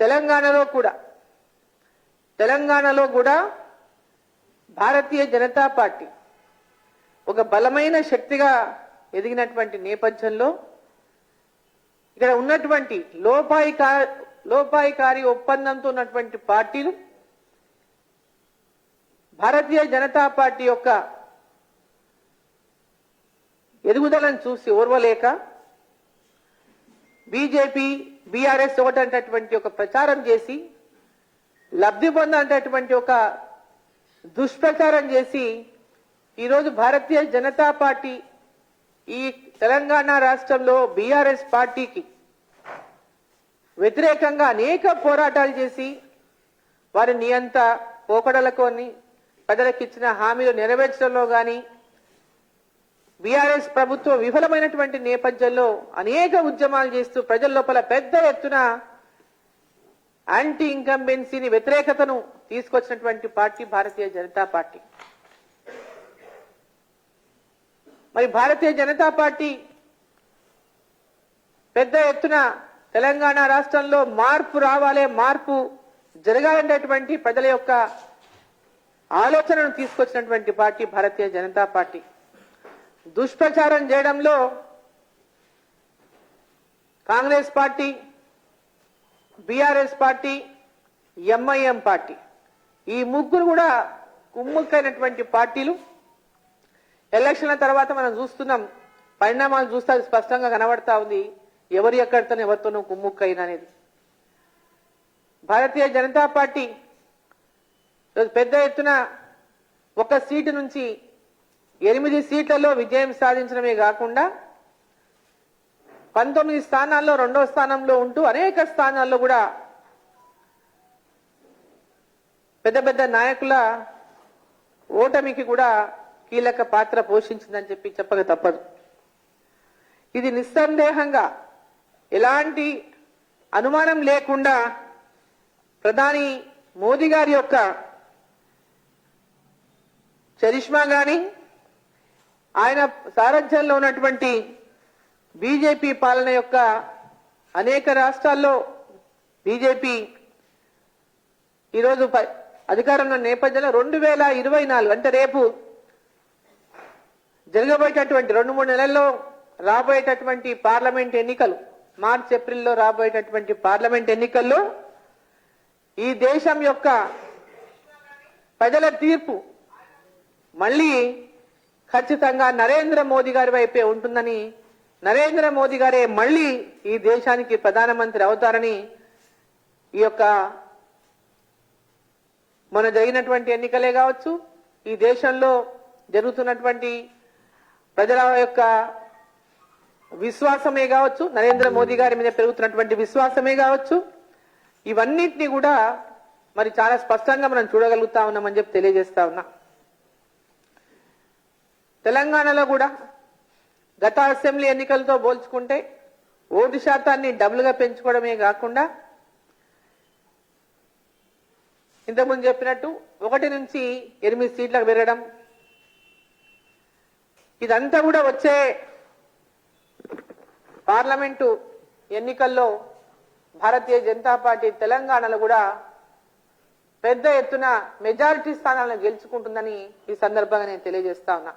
తెలంగాణలో కూడా తెలంగాణలో కూడా భారతీయ జనతా పార్టీ ఒక బలమైన శక్తిగా ఎదిగినటువంటి నేపథ్యంలో ఇక్కడ ఉన్నటువంటి లోపాయికా లోపాయికారి ఒప్పందంతో ఉన్నటువంటి పార్టీలు భారతీయ జనతా పార్టీ యొక్క ఎదుగుదలను చూసి ఓర్వలేక బీజేపీ బీఆర్ఎస్ ఒకటంటటువంటి ఒక ప్రచారం చేసి లబ్ధి పొందేటటువంటి ఒక దుష్ప్రచారం చేసి ఈరోజు భారతీయ జనతా పార్టీ ఈ తెలంగాణ రాష్ట్రంలో బీఆర్ఎస్ పార్టీకి వ్యతిరేకంగా అనేక పోరాటాలు చేసి వారి నియంత పోకడలకొని ప్రజలకు ఇచ్చిన హామీలు నెరవేర్చడంలో కానీ బీఆర్ఎస్ ప్రభుత్వం విఫలమైనటువంటి నేపథ్యంలో అనేక ఉద్యమాలు చేస్తూ ప్రజల లోపల పెద్ద ఎత్తున యాంటీ ఇన్కంబెన్సీని వ్యతిరేకతను తీసుకొచ్చినటువంటి పార్టీ భారతీయ జనతా పార్టీ. మరి భారతీయ జనతా పార్టీ పెద్ద ఎత్తున తెలంగాణ రాష్ట్రంలో మార్పు రావాలి మార్పు జరగాలనేటువంటి ప్రజల యొక్క ఆలోచనను తీసుకొచ్చినటువంటి పార్టీ భారతీయ జనతా పార్టీ. దుష్ప్రచారం చేయడంలో Congress party BRS party MIM party. ఈ ముగ్గురు కూడా కుమ్ముక్కైనటువంటి పార్టీలు. ఎలక్షన్ల తర్వాత మనం చూస్తున్నాం పరిణామాలు చూస్తే అది స్పష్టంగా కనబడతా ఉంది. ఎవరు ఎక్కడితోనే ఎవరితోనూ కుమ్ముక్కైన అనేది. భారతీయ జనతా పార్టీ పెద్ద ఎత్తున ఒక సీటు నుంచి ఎనిమిది సీట్లలో విజయం సాధించడమే కాకుండా పంతొమ్మిది స్థానాల్లో రెండో స్థానంలో ఉంటూ అనేక స్థానాల్లో కూడా పెద్ద పెద్ద నాయకుల ఓటమికి కూడా కీలక పాత్ర పోషించిందని చెప్పి చెప్పక తప్పదు. ఇది నిస్సందేహంగా ఎలాంటి అనుమానం లేకుండా ప్రధాని మోదీ గారి యొక్క చరిష్మా గాని ఆయన సారథ్యంలో ఉన్నటువంటి బీజేపీ పాలన యొక్క అనేక రాష్ట్రాల్లో బీజేపీ ఈరోజు అధికారంలో నేపథ్యంలో రెండు వేల ఇరవై నాలుగు అంటే రేపు జరగబోయేటటువంటి రెండు మూడు నెలల్లో రాబోయేటటువంటి పార్లమెంట్ ఎన్నికలు మార్చ్ ఏప్రిల్లో రాబోయేటటువంటి పార్లమెంట్ ఎన్నికల్లో ఈ దేశం యొక్క ప్రజల తీర్పు మళ్ళీ ఖచ్చితంగా నరేంద్ర మోదీ గారి వైపే ఉంటుందని నరేంద్ర మోదీ గారే మళ్ళీ ఈ దేశానికి ప్రధానమంత్రి అవుతారని ఈ యొక్క మన జరిగినటువంటి ఎన్నికలే కావచ్చు ఈ దేశంలో జరుగుతున్నటువంటి ప్రజల యొక్క విశ్వాసమే కావచ్చు నరేంద్ర మోదీ గారి మీద పెరుగుతున్నటువంటి విశ్వాసమే కావచ్చు. ఇవన్నిటిని కూడా మరి చాలా స్పష్టంగా మనం చూడగలుగుతా ఉన్నామని చెప్పి తెలియజేస్తా ఉన్నా. తెలంగాణలో కూడా గత అసెంబ్లీ ఎన్నికలతో పోల్చుకుంటే ఓటు శాతాన్ని డబుల్గా పెంచుకోవడమే కాకుండా ఇంతకుముందు చెప్పినట్టు ఒకటి నుంచి ఎనిమిది సీట్లకు పెరగడం ఇదంతా కూడా వచ్చే పార్లమెంటు ఎన్నికల్లో భారతీయ జనతా పార్టీ తెలంగాణలో కూడా పెద్ద ఎత్తున మెజారిటీ స్థానాలను గెలుచుకుంటుందని ఈ సందర్భంగా నేను తెలియజేస్తా ఉన్నా.